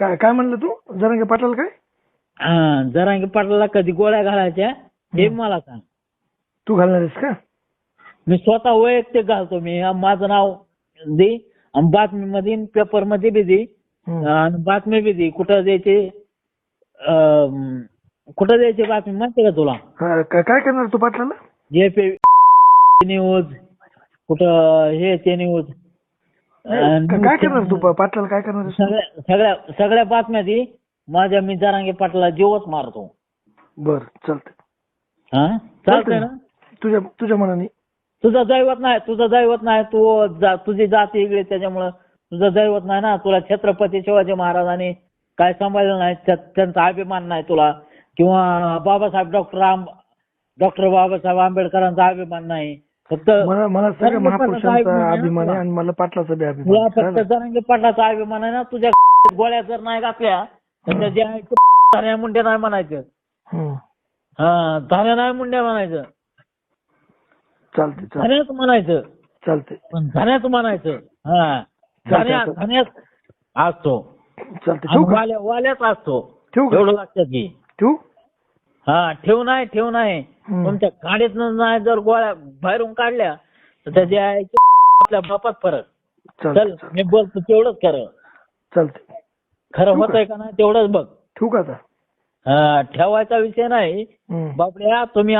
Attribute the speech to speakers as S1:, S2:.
S1: काय काय म्हणलं तू? जरांगे पाटील काय?
S2: हा, जरांगी पाटलाला कधी गोळ्या घालायच्या हे. मला सांग.
S1: तू घालणार आहेस का?
S2: मी स्वतः वैयक्तिक घालतो मी. माझं नाव दे आणि बातमीमध्ये पेपरमध्ये बी दे. आणि बातमी बी दे. कुठं द्यायची कुठं द्यायची बातमी माहिती का तुला?
S1: काय करणार तू पाटलाला?
S2: जे पे न्यूज कुठं हे ते न्यूज
S1: काय करणार तू पाटलाला काय करणार तू?
S2: सगळ्या सगळ्या सगळ्या बातम्या दे माझ्या मी जरांगे पाटला जीवच मारतो.
S1: बर चालतंय.
S2: हा? चालतंय ना?
S1: तुझ्या तुझ्या मनाने.
S2: तुझं दैवत नाही तुझं दैवत नाही तू जा- तुझी जाती वेगळी त्याच्यामुळं तुझं दैवत नाही ना? तुला छत्रपती शिवाजी महाराजांनी काय सांभाळलं नाही त्या- त्यांचा अभिमान नाही तुला? किंवा बाबासाहेब डॉक्टर डॉक्टर बाबासाहेब आंबेडकरांचा अभिमान नाही? फक्त
S1: मला मला सगळ्या महापुरुषांचा
S2: अभिमान आहे?
S1: आणि मला पाटलाचा बी अभिमान
S2: फक्त
S1: आहे.
S2: जरांगे पाटलाचा अभिमान आहे ना तुझ्या गोळ्या जर नाही घातल्या तर त्या धान्या मुंड्या नाही म्हणायचं.
S1: हम्म.
S2: हा धान्या नाही मुंड्या म्हणायचं.
S1: चालतंय
S2: धान्याच म्हणायचं.
S1: चालतंय.
S2: पण धान्याच म्हणायचं. हा धान्या
S1: चालतंय.
S2: धान्याच असतो. आणि
S1: ठेवू का?
S2: वाल्या वाल्याच असतो.
S1: ठेवू का?
S2: एवढं लक्षात घे.
S1: ठेवू?
S2: हा ठेव नाही ठेव नाही. तुमच्या गाडीत नाही जर गोळ्या बाहेरून काढल्या तर त्याच्या आपल्या बापात फरक. चल मी बोलतो तेवढंच खरं.
S1: चालतंय.
S2: खरं
S1: का?
S2: होतंय का नाही तेवढंच बघ.
S1: ठेवू का
S2: हा ठेवायचा विषय नाही. बापड्या तुम्ही